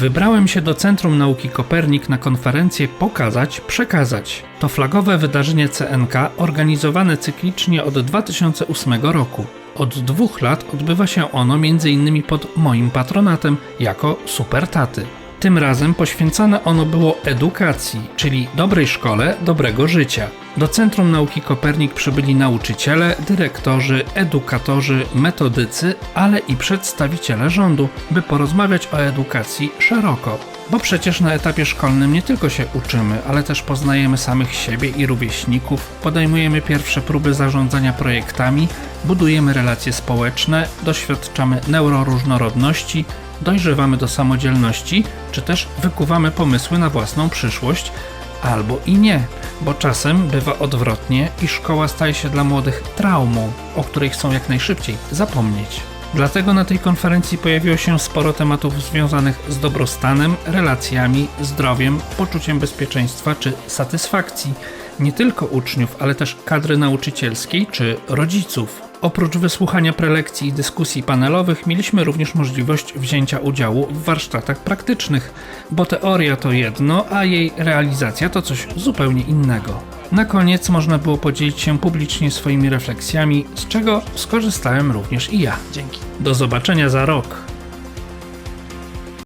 Wybrałem się do Centrum Nauki Kopernik na konferencję Pokazać, Przekazać. To flagowe wydarzenie CNK organizowane cyklicznie od 2008 roku. Od dwóch lat odbywa się ono m.in. pod moim patronatem jako Super Taty. Tym razem poświęcone ono było edukacji, czyli dobrej szkole, dobrego życia. Do Centrum Nauki Kopernik przybyli nauczyciele, dyrektorzy, edukatorzy, metodycy, ale i przedstawiciele rządu, by porozmawiać o edukacji szeroko. Bo przecież na etapie szkolnym nie tylko się uczymy, ale też poznajemy samych siebie i rówieśników, podejmujemy pierwsze próby zarządzania projektami, budujemy relacje społeczne, doświadczamy neuroróżnorodności, dojrzewamy do samodzielności, czy też wykuwamy pomysły na własną przyszłość, albo i nie, bo czasem bywa odwrotnie i szkoła staje się dla młodych traumą, o której chcą jak najszybciej zapomnieć. Dlatego na tej konferencji pojawiło się sporo tematów związanych z dobrostanem, relacjami, zdrowiem, poczuciem bezpieczeństwa czy satysfakcji nie tylko uczniów, ale też kadry nauczycielskiej czy rodziców. Oprócz wysłuchania prelekcji i dyskusji panelowych, mieliśmy również możliwość wzięcia udziału w warsztatach praktycznych, bo teoria to jedno, a jej realizacja to coś zupełnie innego. Na koniec można było podzielić się publicznie swoimi refleksjami, z czego skorzystałem również i ja. Dzięki. Do zobaczenia za rok.